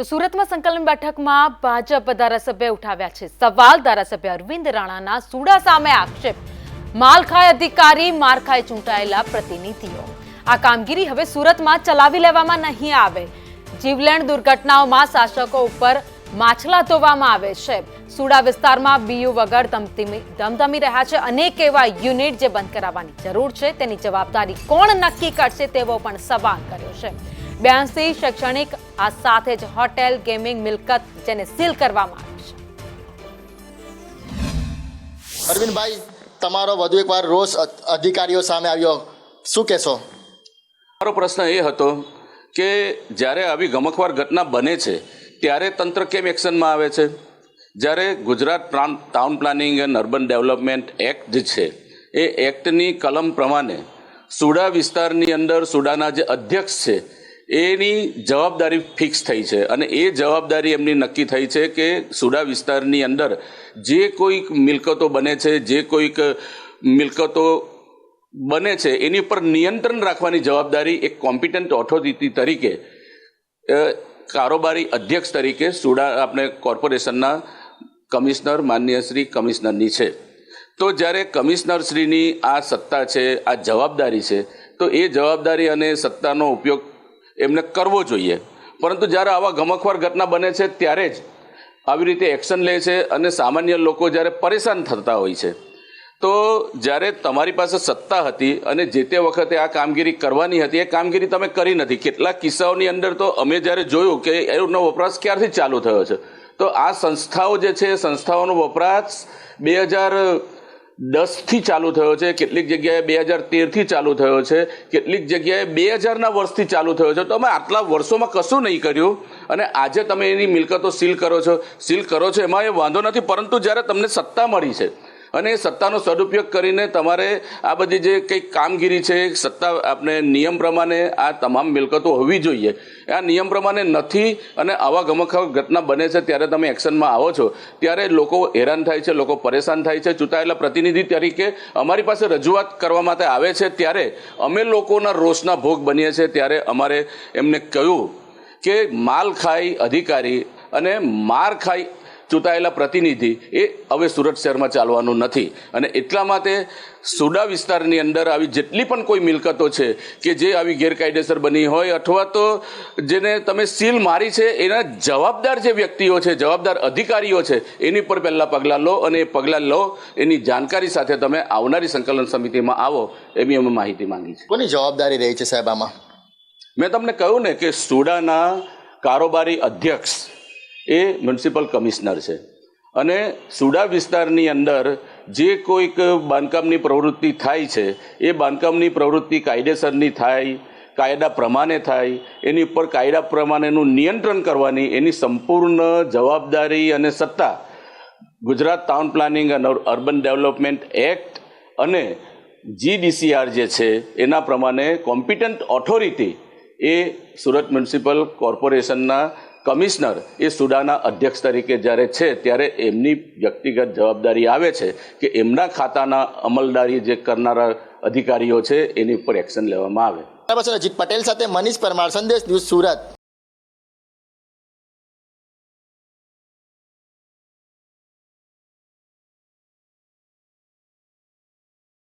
તો સુરતમાં સંકલન બેઠકમાં ભાજપ ધારાસભ્ય ઉઠાવ્યા છે. સવાલ ધારાસભ્ય અરવિંદ રાણાના સુડા સામે આક્ષેપ. માલખાય અધિકારી મારખાય ચૂંટાયેલા પ્રતિનિધિઓ. આ કામગીરી હવે સુરતમાં ચલાવી લેવામાં નહીં આવે. જીવલેણ દુર્ઘટનાઓમાં શાસકો ઉપર માછલા ધોવામાં આવે છે. સુડા વિસ્તારમાં બીયુ વગર ધમધમી ધમધમી રહ્યા છે. અનેક એવા યુનિટ જે બંધ કરાવવાની જરૂર છે. તેની જવાબદારી કોણ નક્કી કરશે તેવો પણ સવાલ કર્યો છે. બ્યાસી શૈક્ષણિક આ સાથે જ હોટેલ ગેમિંગ મિલકત જેને સીલ કરવામાં આવી છે. અરવિંદભાઈ તમારો વધુ એકવાર રોષ અધિકારીઓ સામે આવ્યો. શું કહેશો? મારો પ્રશ્ન એ હતો કે જ્યારે આવી ગમખવાર ઘટના બને છે ત્યારે તંત્ર કેમ એક્શનમાં આવે છે? જ્યારે Gujarat plan town planning and urban development act જે છે એ એક્ટની કલમ પ્રમાણે સુડા વિસ્તારની અંદર સુડાના જે અધ્યક્ષ છે એની જવાબદારી ફિક્સ થઈ છે અને એ જવાબદારી એમની નક્કી થઈ છે કે સુડા વિસ્તારની અંદર જે કોઈક મિલકતો બને છે, જે કોઈક મિલકતો બને છે, એની ઉપર નિયંત્રણ રાખવાની જવાબદારી એક કોમ્પિટન્ટ ઓથોરિટી તરીકે કારોબારી અધ્યક્ષ તરીકે સુડા આપણે કોર્પોરેશનના કમિશનર, માન્ય શ્રી કમિશનરની છે. તો જ્યારે કમિશનર શ્રીની આ સત્તા છે, આ જવાબદારી છે, તો એ જવાબદારી અને સત્તાનો ઉપયોગ એમને કરવો જોઈએ. પરંતુ જ્યારે આવા ગમખવાર ઘટના બને છે ત્યારે જ આવી રીતે એક્શન લે છે અને સામાન્ય લોકો જ્યારે પરેશાન થતા હોય છે. તો જ્યારે તમારી પાસે સત્તા હતી અને જે તે વખતે આ કામગીરી કરવાની હતી, એ કામગીરી તમે કરી નથી. કેટલાક કિસ્સાઓની અંદર તો અમે જ્યારે જોયું કે એનો વપરાશ ક્યારથી ચાલુ થયો છે? તો આ સંસ્થાઓ જે છે, સંસ્થાઓનો વપરાશ બે હજાર દસથી ચાલુ થયો છે, કેટલીક જગ્યાએ બે હજાર તેરથી ચાલુ થયો છે, કેટલીક જગ્યાએ બે હજારના વર્ષથી ચાલુ થયો છે. તો અમે આટલા વર્ષોમાં કશું નહીં કર્યું અને આજે તમે એની મિલકતો સીલ કરો છો. સીલ કરો છો, એમાં એ વાંધો નથી, પરંતુ જ્યારે તમને સત્તા મળી છે અને સત્તાનો સદુપયોગ કરીને તમારે આ બધી જે કંઈક કામગીરી છે, સત્તા આપણે નિયમ પ્રમાણે આ તમામ મિલકતો હોવી જોઈએ. આ નિયમ પ્રમાણે નથી અને આવા ગમખા ઘટના બને છે ત્યારે તમે એક્શનમાં આવો છો. ત્યારે લોકો હેરાન થાય છે, લોકો પરેશાન થાય છે. ચૂંટાયેલા પ્રતિનિધિ તરીકે અમારી પાસે રજૂઆત કરવા માટે આવે છે ત્યારે અમે લોકોના રોષના ભોગ બનીએ છીએ ત્યારે અમારે એમને કહ્યું કે માલ ખાઈ અધિકારી અને માર ખાઈ ચૂંટાયેલા પ્રતિનિધિ એ હવે સુરત શહેરમાં ચાલવાનું નથી. અને એટલા માટે સુડા વિસ્તારની અંદર આવી જેટલી પણ કોઈ મિલકતો છે કે જે આવી ગેરકાયદેસર બની હોય અથવા તો જેને તમે સીલ મારી છે એના જવાબદાર જે વ્યક્તિઓ છે જવાબદાર અધિકારીઓ છે એની પર પહેલાં પગલાં લો અને એ પગલાં લો. એની જાણકારી સાથે તમે આવનારી સંકલન સમિતિમાં આવો એવી અમે માહિતી માંગી છે. કોની જવાબદારી રહી છે સાહેબ આમાં? મેં તમને કહ્યું ને કે સુડાના કારોબારી અધ્યક્ષ એ મ્યુનિસિપલ કમિશનર છે. અને સુડા વિસ્તારની અંદર જે કોઈક બાંધકામની પ્રવૃત્તિ થાય છે, એ બાંધકામની પ્રવૃત્તિ કાયદેસરની થાય, કાયદા પ્રમાણે થાય, એની ઉપર કાયદા પ્રમાણેનું નિયંત્રણ કરવાની એની સંપૂર્ણ જવાબદારી અને સત્તા Gujarat town planning and urban development act અને જીડીસીઆર જે છે, એના પ્રમાણે કોમ્પિટન્ટ ઓથોરિટી એ સુરત મ્યુનિસિપલ કોર્પોરેશનના કમિશનર એ સુડાના અધ્યક્ષ તરીકે જ્યારે છે, ત્યારે એમની વ્યક્તિગત જવાબદારી આવે છે કે એમના ખાતાના અમલદારી જે કરનારા અધિકારીઓ છે, એની ઉપર એક્શન લેવામાં આવે. બરાબર છે અજીત પટેલ સાથે મનીષ પરમાર, સંદેશ ન્યૂઝ સુરત.